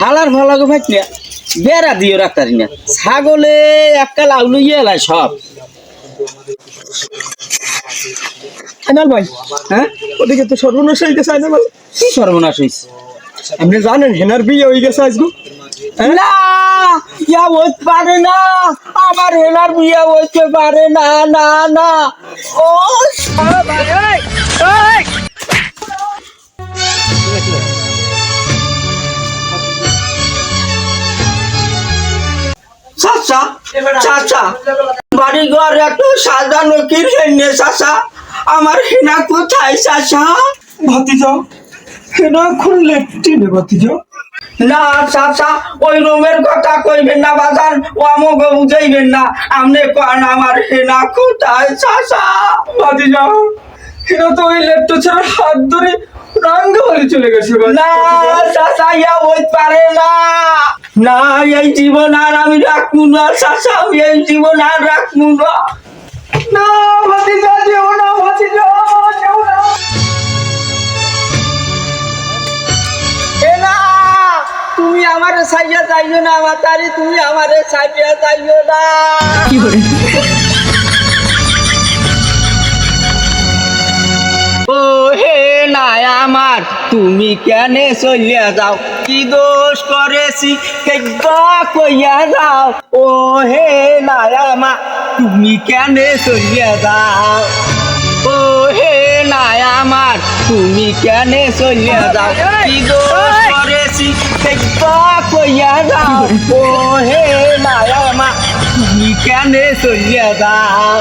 হালার ভালাগো ভাই না বেড়া দিও রাখতারি না ছাগলে একটা লাউলু এলাই সব। ভাই হ্যাঁ? ওদিকে তো সর্বনাশ হয়ে গেছে ভাই। কি সর্বনাশ হয়েছে আপনি জানেন হেনার বিয়ে হয়ে গেছে আজকে না ইয়া পারে না। আমার হেলার বিয়ে হইতে পারে না না না। ও ভাই, চাচা চাচা। বাড়ি ঘর একটু সাজানো কি রেনে চাচা। আমার হেনা কোথায় চাচা? ভাতিজা হেনা খুললে টিনে ভাতিজা। না চাচা ওই রুমের কথা কইবেন না বাজান। ও আমাকে বুঝাইবেন না। আপনি কন আমার হেনা কোথায় চাচা? ভাতিজা হেনা তো ওই লেপটা ছাড়া হাত ধরে রাঙ্গা চলে গেছে না চাচা ইয়া ওই পারে না। না এই জীবন আর আমি রাখব না, চাচা, আমি এই জীবন আর রাখব না। না, ভাতিজা, যেও না, ভাতিজা, যেও না। তুমি আমারে সাইয়া যাইও না আমার তারি তুমি আমারে সাইয়া যাইও না। ও তুমি কেনে চলিয়া যাও? কি দোষ করেছি? কেবা কইয়া যাও? ও হে নাই আমার তুমি কেনে চলিয়া যাও? ও হে নাই আমার তুমি কেনে চলিয়া যাও? কি দোষ করেছি? কেবা কইয়া যাও? ও হে নাই আমার তুমি কেনে চলিয়া যাও?